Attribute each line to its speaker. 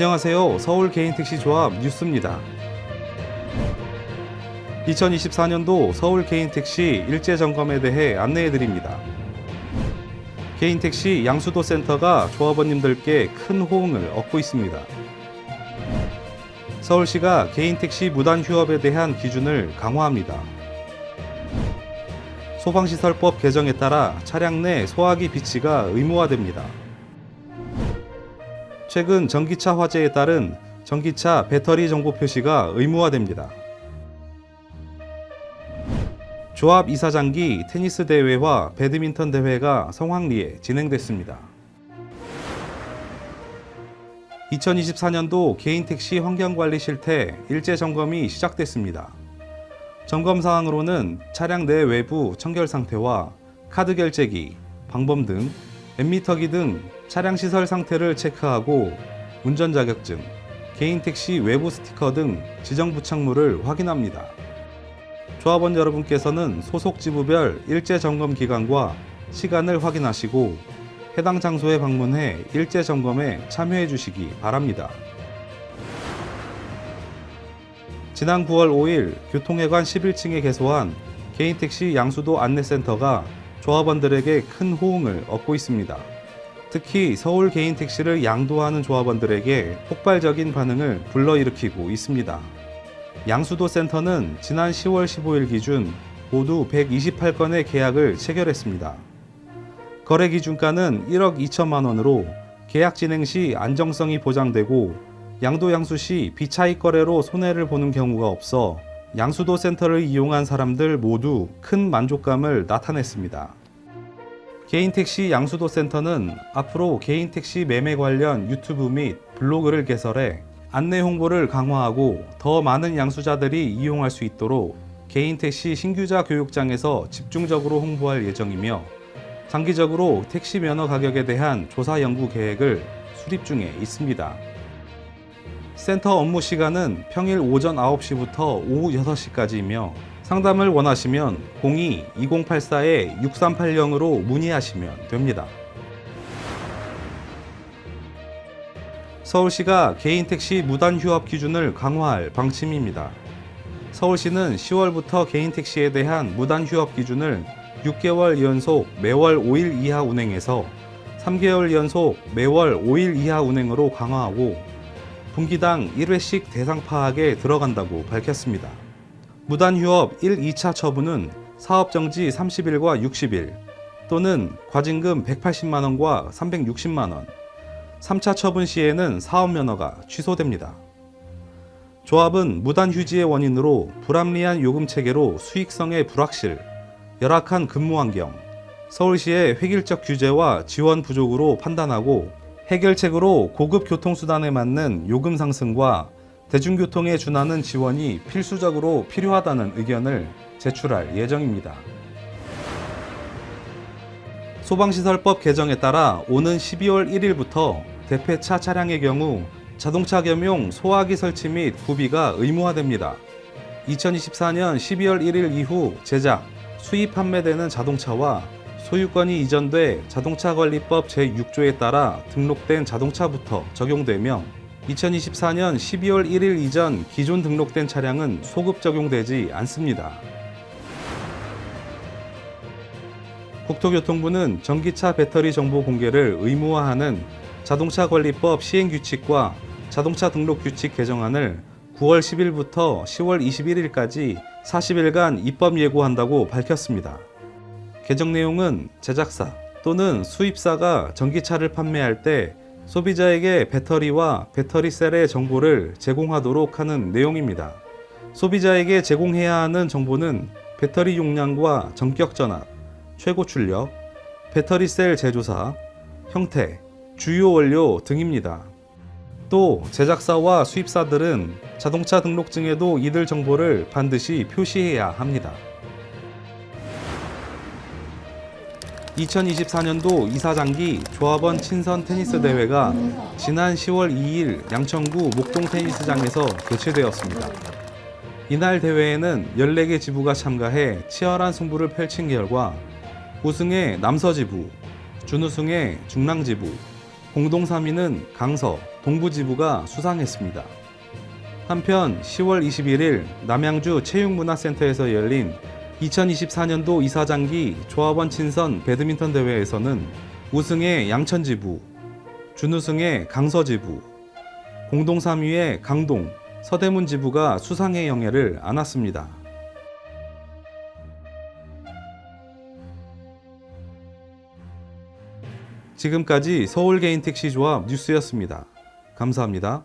Speaker 1: 안녕하세요. 서울 개인택시 조합 뉴스입니다. 2024년도 서울 개인택시 일제 점검에 대해 안내해 드립니다. 개인택시 양수도 센터가 조합원님들께 큰 호응을 얻고 있습니다. 서울시가 개인택시 무단 휴업에 대한 기준을 강화합니다. 소방시설법 개정에 따라 차량 내 소화기 비치가 의무화됩니다. 최근 전기차 화재에 따른 전기차 배터리 정보 표시가 의무화됩니다. 조합 이사장기 테니스 대회와 배드민턴 대회가 성황리에 진행됐습니다. 2024년도 개인 택시 환경 관리 실태 일제 점검이 시작됐습니다. 점검 사항으로는 차량 내 외부 청결 상태와 카드 결제기, 방범 등 엠미터기 등 차량 시설 상태를 체크하고 운전 자격증, 개인 택시 외부 스티커 등 지정 부착물을 확인합니다. 조합원 여러분께서는 소속 지부별 일제 점검 기간과 시간을 확인하시고 해당 장소에 방문해 일제 점검에 참여해 주시기 바랍니다. 지난 9월 5일 교통회관 11층에 개소한 개인택시 양수도 안내센터가 조합원들에게 큰 호응을 얻고 있습니다. 특히 서울 개인 택시를 양도하는 조합원들에게 폭발적인 반응을 불러일으키고 있습니다. 양수도 센터는 지난 10월 15일 기준 모두 128건의 계약을 체결했습니다. 거래 기준가는 1억 2천만 원으로 계약 진행 시 안정성이 보장되고 양도 양수 시 비차익 거래로 손해를 보는 경우가 없어 양수도 센터를 이용한 사람들 모두 큰 만족감을 나타냈습니다. 개인 택시 양수도 센터는 앞으로 개인 택시 매매 관련 유튜브 및 블로그를 개설해 안내 홍보를 강화하고 더 많은 양수자들이 이용할 수 있도록 개인 택시 신규자 교육장에서 집중적으로 홍보할 예정이며 장기적으로 택시 면허 가격에 대한 조사 연구 계획을 수립 중에 있습니다. 센터 업무 시간은 평일 오전 9시부터 오후 6시까지이며 상담을 원하시면 02-2084-6380으로 문의하시면 됩니다. 서울시가 개인 택시 무단 휴업 기준을 강화할 방침입니다. 서울시는 10월부터 개인 택시에 대한 무단 휴업 기준을 6개월 연속 매월 5일 이하 운행에서 3개월 연속 매월 5일 이하 운행으로 강화하고 분기당 1회씩 대상 파악에 들어간다고 밝혔습니다. 무단 휴업 1, 2차 처분은 사업 정지 30일과 60일 또는 과징금 180만 원과 360만 원, 3차 처분 시에는 사업 면허가 취소됩니다. 조합은 무단 휴지의 원인으로 불합리한 요금 체계로 수익성의 불확실, 열악한 근무 환경, 서울시의 획일적 규제와 지원 부족으로 판단하고 해결책으로 고급 교통수단에 맞는 요금 상승과 대중교통에 준하는 지원이 필수적으로 필요하다는 의견을 제출할 예정입니다. 소방시설법 개정에 따라 오는 12월 1일부터 대폐차 차량의 경우 자동차 겸용 소화기 설치 및 구비가 의무화됩니다. 2024년 12월 1일 이후 제작, 수입 판매되는 자동차와 소유권이 이전돼 자동차 관리법 제6조에 따라 등록된 자동차부터 적용되며 2024년 12월 1일 이전 기존 등록된 차량은 소급 적용되지 않습니다. 국토교통부는 전기차 배터리 정보 공개를 의무화하는 자동차 관리법 시행 규칙과 자동차 등록 규칙 개정안을 9월 10일부터 10월 21일까지 40일간 입법 예고한다고 밝혔습니다. 개정 내용은 제작사 또는 수입사가 전기차를 판매할 때 소비자에게 배터리와 배터리 셀의 정보를 제공하도록 하는 내용입니다. 소비자에게 제공해야 하는 정보는 배터리 용량과 전격 전압, 최고 출력, 배터리 셀 제조사, 형태, 주요 원료 등입니다. 또 제작사와 수입사들은 자동차 등록증에도 이들 정보를 반드시 표시해야 합니다. 2024년도 이사장기 조합원 친선 테니스 대회가 지난 10월 2일 양천구 목동 테니스장에서 개최되었습니다. 이날 대회에는 14개 지부가 참가해 치열한 승부를 펼친 결과 우승의 남서지부, 준우승의 중랑지부, 공동 3위는 강서, 동부지부가 수상했습니다. 한편 10월 21일 남양주 체육문화센터에서 열린 2024년도 이사장기 조합원 친선 배드민턴 대회에서는 우승의 양천지부, 준우승의 강서지부, 공동 3위의 강동, 서대문 지부가 수상의 영예를 안았습니다. 지금까지 서울 개인 택시 조합 뉴스였습니다. 감사합니다.